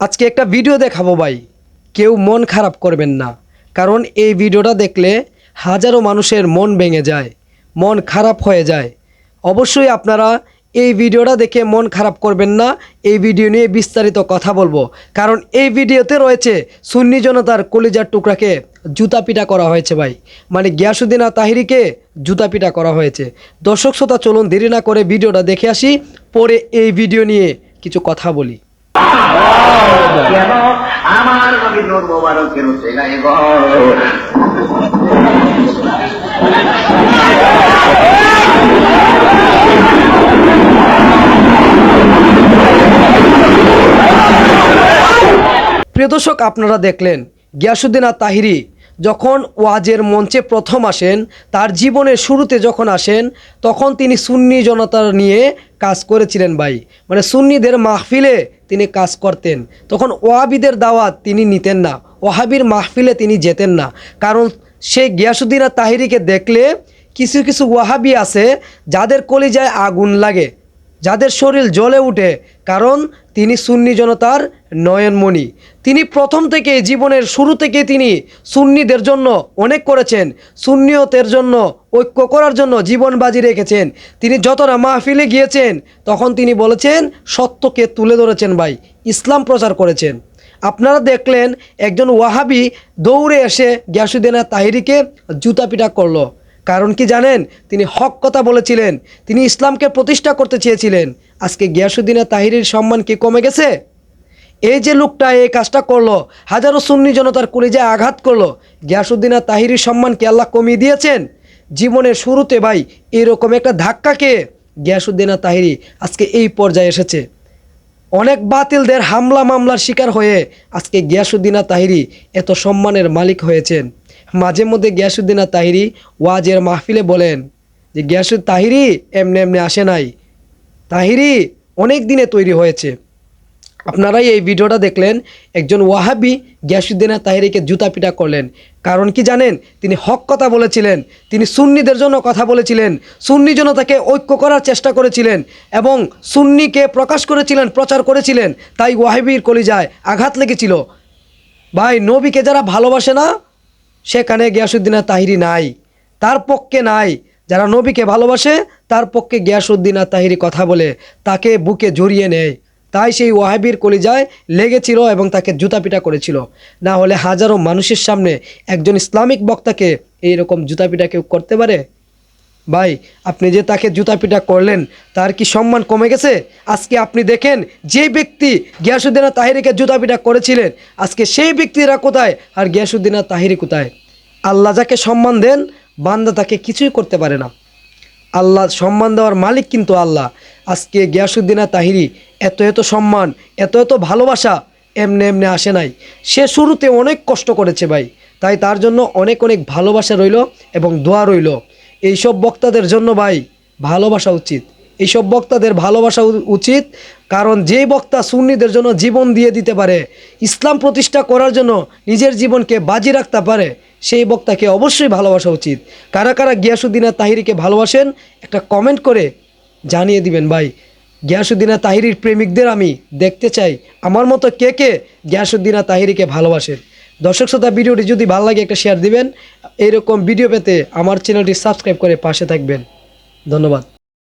আজকে একটা ভিডিও দেখাবো ভাই। কেউ মন খারাপ করবেন না। কারণ এই ভিডিওটা দেখলে হাজারো মানুষের মন ভেঙে যায়, মন খারাপ হয়ে যায়। অবশ্যই আপনারা এই ভিডিওটা দেখে মন খারাপ করবেন না। এই ভিডিও নিয়ে বিস্তারিত কথা বলব। কারণ এই ভিডিওতে রয়েছে সুন্নি জনতার কলিজার টুকরাকে জুতা পিটা করা হয়েছে ভাই। মানে গিয়াসুদ্দিন তাহিরিকে জুতা পিটা করা হয়েছে। দর্শক শ্রোতা, চলুন দেরি না করে ভিডিওটা দেখে আসি। পরে এই ভিডিও নিয়ে কিছু কথা বলি। কেন? আমার নবী নূর প্রিয় দর্শক আপনারা দেখলেন গিয়াসুদ্দিন আর তাহিরি যখন ওয়াজের মঞ্চে প্রথম আসেন, তার জীবনের শুরুতে যখন আসেন, তখন তিনি সুন্নি জনতার নিয়ে কাজ করেছিলেন ভাই। মানে সুন্নিদের মাহফিলে তিনি কাজ করতেন। তখন ওয়াবিদের দাওয়াত তিনি নিতেন না। ওয়াহাবির মাহফিলে তিনি যেতেন না। কারণ সেই গিয়াসুদ্দিন তাহিরিকে দেখলে কিছু কিছু ওয়াহাবি আছে যাদের কলিজায় আগুন লাগে। যাদের শরীর জ্বলে উঠে, কারণ তিনি সুন্নি জনতার নয়নমণি। তিনি প্রথম থেকে জীবনের শুরু থেকে তিনি সুন্নিদের জন্য অনেক করেছেন, সুন্নিয়তের জন্য, ঐক্য করার জন্য জীবন বাজি রেখেছেন। তিনি যতটা মাহফিলে গিয়েছেন, তখন তিনি বলেছেন, সত্যকে তুলে ধরেছেন ভাই, ইসলাম প্রচার করেছেন। আপনারা দেখলেন, একজন ওয়াহাবি দৌড়ে এসে গ্যাসুদ্দিনা তাহিরিকে জুতা পিটা করল। কারণ কি জানেন? তিনি হক কথা বলেছিলেন। তিনি ইসলামকে প্রতিষ্ঠা করতে চেয়েছিলেন। আজকে গিয়াসুদ্দিনা তাহিরির সম্মান কি কমে গেছে? এই যে লোকটা এই কাজটা করল, হাজারো সুন্নি জনতার কলিজায় আঘাত করল গিয়াসুদ্দিনা তাহিরির সম্মানকে আল্লাহ কমিয়ে দিয়েছেন? জীবনের শুরুতে ভাই, এরকম একটা ধাক্কাকে গিয়াসুদ্দিনা তাহিরি আজকে এই পর্যায়ে এসেছে। অনেক বাতিলদের হামলা মামলার শিকার হয়ে আজকে গিয়াসুদ্দিনা তাহিরি এত সম্মানের মালিক হয়েছেন। মাঝে মধ্যে গিয়াসুদ্দিনা তাহিরি ওয়াজের মাহফিলে বলেন যে গিয়াসুদ তাহিরি এমনি এমনি আসে নাই। তাহিরি অনেক দিনে তৈরি হয়েছে। আপনারাই এই ভিডিওটা দেখলেন, একজন ওয়াহাবি গিয়াসুদ্দিনা তাহিরিকে জুতা পিটা করলেন। কারণ কি জানেন, তিনি হক কথা বলেছিলেন, তিনি সুন্নিদের জন্য কথা বলেছিলেন, সুন্নি জনতাকে ঐক্য করার চেষ্টা করেছিলেন এবং সুন্নিকে প্রকাশ করেছিলেন, প্রচার করেছিলেন, তাই ওয়াহাবির কলিজায় আঘাত লেগেছিল। ভাই, নবীকে যারা ভালোবাসে না সেখানে গিয়াসুদ্দিনা তাহিরি নাই, তার পক্ষে নাই। যারা নবীকে ভালোবাসে, তার পক্ষে গিয়াসুদ্দিনা তাহিরি কথা বলে, তাকে বুকে জড়িয়ে নেয়। তাই সেই ওয়াহাবির কলিজায় লেগেছিল এবং তাকে জুতাপিটা করেছিল। না হলে হাজারো মানুষের সামনে একজন ইসলামিক বক্তাকে এইরকম জুতাপিটা কেউ করতে পারে? ভাই, আপনি যে তাকে জুতা জুতাপিটা করলেন, তার কি সম্মান কমে গেছে? আজকে আপনি দেখেন, যে ব্যক্তি গিয়াসুদ্দিনা তাহিরিকে জুতা জুতাপিটা করেছিলেন, আজকে সেই ব্যক্তিরা কোথায় আর গিয়াসুদ্দিনা তাহিরি কোথায়? আল্লাহ যাকে সম্মান দেন, বান্দা তাকে কিছুই করতে পারে না। আল্লাহ সম্মান দেওয়ার মালিক কিন্তু আল্লাহ। আজকে গিয়াসুদ্দিনা তাহিরি এত এত সম্মান, এত এত ভালোবাসা এমনি এমনি আসে নাই। সে শুরুতে অনেক কষ্ট করেছে ভাই, তাই তার জন্য অনেক অনেক ভালোবাসা রইল এবং দোয়া রইল। এইসব বক্তাদের জন্য ভাই ভালোবাসা উচিত। এইসব বক্তাদের ভালোবাসা উচিত কারণ যেই বক্তা সুন্নিদের জন্য জীবন দিয়ে দিতে পারে, ইসলাম প্রতিষ্ঠা করার জন্য নিজের জীবনকে বাজি রাখতে পারে, সেই বক্তাকে অবশ্যই ভালোবাসা উচিত। কারা কারা গিয়াসুদ্দিনা তাহিরিকে ভালোবাসেন, একটা কমেন্ট করে জানিয়ে দিবেন ভাই। গিয়াসুদ্দিনা তাহিরির প্রেমিকদের আমি দেখতে চাই। আমার মতো কে কে গিয়াসুদ্দিনা তাহিরিকে ভালোবাসেন? দর্শক শ্রোতা, ভিডিওটি যদি ভালো লাগে একটা শেয়ার দিবেন। এইরকম ভিডিও পেতে আমার চ্যানেলটি সাবস্ক্রাইব করে পাশে থাকবেন। ধন্যবাদ।